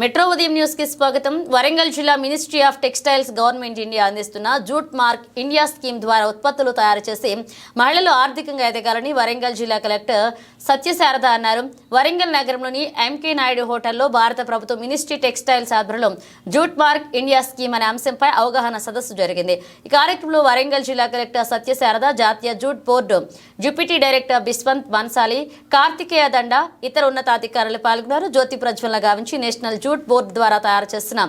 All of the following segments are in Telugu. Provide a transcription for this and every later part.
మెట్రో ఉదయం న్యూస్కి స్వాగతం. వరంగల్ జిల్లా ministry of textiles government India అందిస్తున్న జూట్ మార్క్ ఇండియా స్కీమ్ ద్వారా ఉత్పత్తులు తయారు చేసి మహిళలు ఆర్థికంగా ఎదగాలని వరంగల్ జిల్లా కలెక్టర్ సత్యశారద అన్నారు. వరంగల్ నగరంలోని ఎంకే నాయుడు హోటల్లో భారత ప్రభుత్వం మినిస్ట్రీ టెక్స్టైల్స్ ఆధ్వర్యంలో జూట్ మార్క్ ఇండియా స్కీమ్ అనే అంశంపై అవగాహన సదస్సు జరిగింది. ఈ కార్యక్రమంలో వరంగల్ జిల్లా కలెక్టర్ సత్యశారద జాతీయ jute board deputy director Biswanth Bansali Karthikeya Danda ఇతర ఉన్నతాధికారులు పాల్గొన్నారు. జ్యోతి ప్రజ్వలన గావించి నేషనల్ జూట్ బోర్డు ద్వారా తయారు చేసిన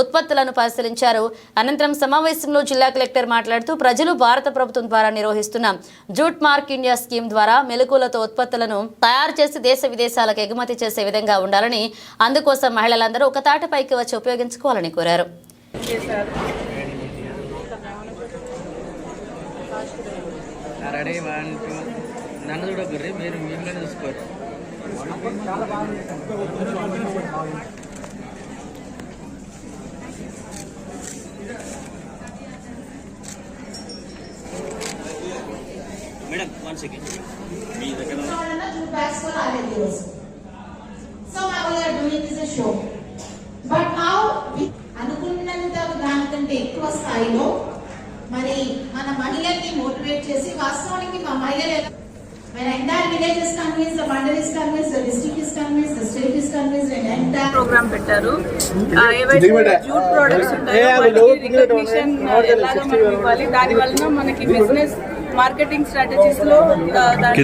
ఉత్పత్తులను పరిశీలించారు. అనంతరం సమావేశంలో జిల్లా కలెక్టర్ మాట్లాడుతూ ప్రజలు భారత ప్రభుత్వం ద్వారా నిర్వహిస్తున్న జూట్ మార్క్ ఇండియా స్కీమ్ ద్వారా మెలకులతో ఉత్పత్తులను తయారు చేసి దేశ విదేశాలకు ఎగుమతి చేసే విధంగా ఉండాలని అందుకోసం మహిళలందరూ ఒక తాటపైకి వచ్చి ఉపయోగించుకోవాలని కోరారు. Ready one two. నన్ను చూడకర్రీ మీరు మిమ్మల్ని చూసుకోరు. మేడం వన్ సెకండ్ మీ దగ్గర this a show. But now, we- అనుకున్నంత దానికంటే ఎక్కువ స్థాయిలో మరి మన మహిళల్ని మోటివేట్ చేసి వాస్తవానికి మా మహిళలు When entire village is convinced, the mandal is convinced, the district is convinced, the state is convinced, and entire program పెట్టారు ఏవైతే జూట్ ప్రొడక్ట్స్ ఉంటాయో వాటికి రికగ్నిషన్ ఎలాగ మనం ఇవ్వాలి దాని వలన మనకి బిజినెస్ మార్కెటింగ్ స్ట్రాటజీస్లో ఆ, దాని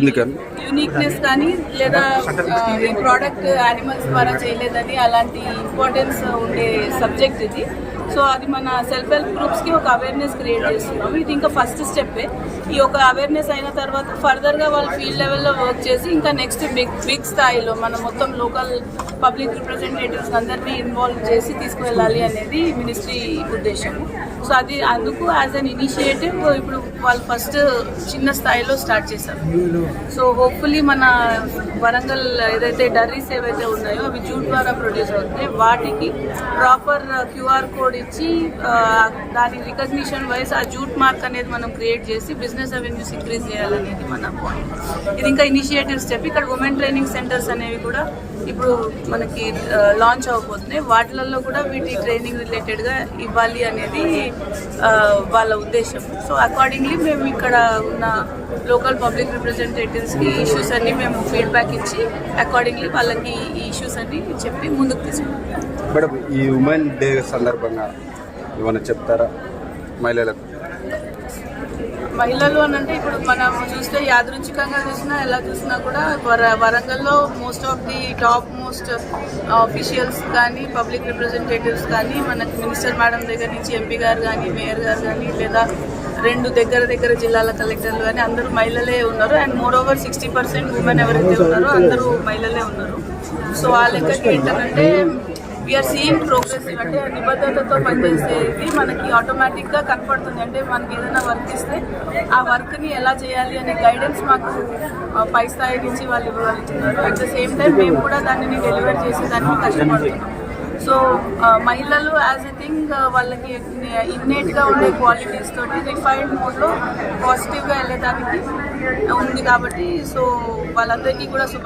యూనిక్నెస్ కానీ లేదా ప్రోడక్ట్ యానిమల్స్ ద్వారా చేయలేదని అలాంటి ఇంపార్టెన్స్ ఉండే సబ్జెక్ట్ ఇది. సో అది మన సెల్ఫ్ హెల్ప్ గ్రూప్స్కి ఒక అవేర్నెస్ క్రియేట్ చేస్తున్నాం ఇది ఇంకా ఫస్ట్ స్టెప్పే ఈ ఒక అవేర్నెస్ అయిన తర్వాత ఫర్దర్గా వాళ్ళు ఫీల్డ్ లెవెల్లో వర్క్ చేసి ఇంకా నెక్స్ట్ బిగ్ బిగ్ స్థాయిలో మన మొత్తం లోకల్ పబ్లిక్ రిప్రజెంటేటివ్స్ అందరినీ ఇన్వాల్వ్ చేసి తీసుకువెళ్ళాలి అనేది మినిస్ట్రీ ఉద్దేశం సో అది అందుకు యాజ్ అన్ ఇనిషియేటివ్ ఇప్పుడు వాళ్ళు ఫస్ట్ చిన్న స్థాయిలో స్టార్ట్ చేశారు. సో హోప్ఫుల్లీ మన వరంగల్ ఏదైతే డర్రీస్ ఏవైతే ఉన్నాయో అవి జూట్ ద్వారా ప్రొడ్యూస్ అవుతాయి. వాటికి ప్రాపర్ క్యూఆర్ కోడ్ ఇచ్చి దాని రికగ్నిషన్ వైజ్ ఆ జూట్ మార్క్ అనేది మనం క్రియేట్ చేసి బిజినెస్ అవెన్యూస్ ఇంక్రీజ్ చేయాలనేది మన పాయింట్ ఇది ఇంకా ఇనిషియేటివ్ స్టెప్ ఇక్కడ ఉమెన్ ట్రైనింగ్ సెంటర్స్ అనేవి కూడా ఇప్పుడు మనకి లాంచ్ అవబోతున్నాయి. వాటిలలో కూడా వీటి ట్రైనింగ్ రిలేటెడ్గా ఇవ్వాలి అనేది వాళ్ళ ఉద్దేశం. సో అకార్డింగ్లీ మేము ఇక్కడ ఉన్న లోకల్ పబ్లిక్ రిప్రజెంటేటివ్స్కి ఇష్యూస్ అన్ని మేము ఫీడ్బ్యాక్ ఇచ్చి అకార్డింగ్లీ వాళ్ళకి ఈ ఇష్యూస్ అన్ని చెప్పి ముందుకు తీసుకుంటాం. మేడం ఈ ఉమెన్ డే సందర్భంగా ఏమైనా చెప్తారా మహిళలకు? మహిళలు అని అంటే ఇప్పుడు మనం చూస్తే యాదృచ్ఛికంగా చూసినా ఎలా చూసినా కూడా వర వరంగల్లో most of the top most officials కానీ పబ్లిక్ రిప్రజెంటేటివ్స్ కానీ మనకి మినిస్టర్ మేడం దగ్గర నుంచి ఎంపీ గారు కానీ మేయర్ గారు కానీ లేదా రెండు దగ్గర దగ్గర జిల్లాల కలెక్టర్లు కానీ అందరూ మహిళలే ఉన్నారు. And more over sixty percent women ఎవరైతే ఉన్నారో అందరూ మహిళలే ఉన్నారు. సో ఆ లెక్కకి ఏంటంటే వీఆర్ సీయింగ్ ప్రోగ్రెస్ అంటే నిబద్ధతతో పనిచేసేది మనకి ఆటోమేటిక్గా కనపడుతుంది. అంటే మనకి ఏదైనా వర్క్ ఇస్తే ఆ వర్క్ని ఎలా చేయాలి అనే గైడెన్స్ మాకు పై స్థాయి నుంచి వాళ్ళు ఇవ్వగలుగుతున్నారు. అట్ ద సేమ్ టైం మేము కూడా దానిని డెలివర్ చేసేదానికి కష్టపడుతున్నాం. సో uh, మహిళలు యాజ్ ఎ థింగ్ వాళ్ళకి ఇన్నేట్గా ఉండే క్వాలిటీస్ తోటి రిఫైన్డ్ మోడ్లో పాజిటివ్గా వెళ్ళడానికి ఉంది కాబట్టి సో వాళ్ళందరికీ కూడా